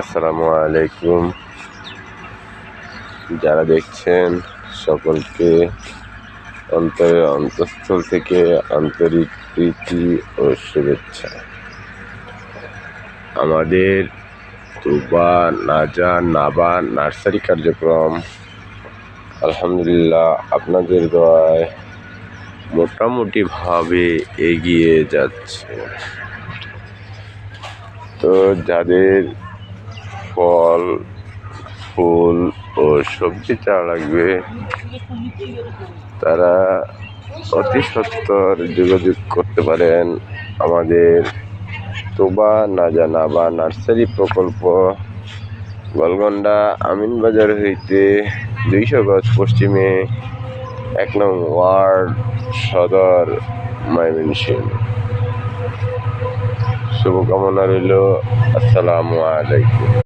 আসসালামু আলাইকুম। যারা দেখছেন সকলকে অন্তরের অন্তঃস্থল থেকে আন্তরিক প্রীতি ও শুভেচ্ছা। আমাদের তুবা নাজা, নাবা নার্সারি কার্যক্রম, আলহামদুলিল্লাহ আপনাদের দোয়ায় মোটামুটিভাবে এগিয়ে যাচ্ছে। তো যাদের ফল, ফুল ও সবজি চারা লাগবে, তারা অতি সত্বর যোগাযোগ করতে পারেন। আমাদের তোবা নাজানা বা নার্সারি প্রকল্প, গোলগন্ডা আমিনবাজার হইতে দুইশো গজ পশ্চিমে এক নং ওয়ার্ড সদর ময়মনসিংহ। শুভকামনা রইল। আসসালামু আলাইকুম।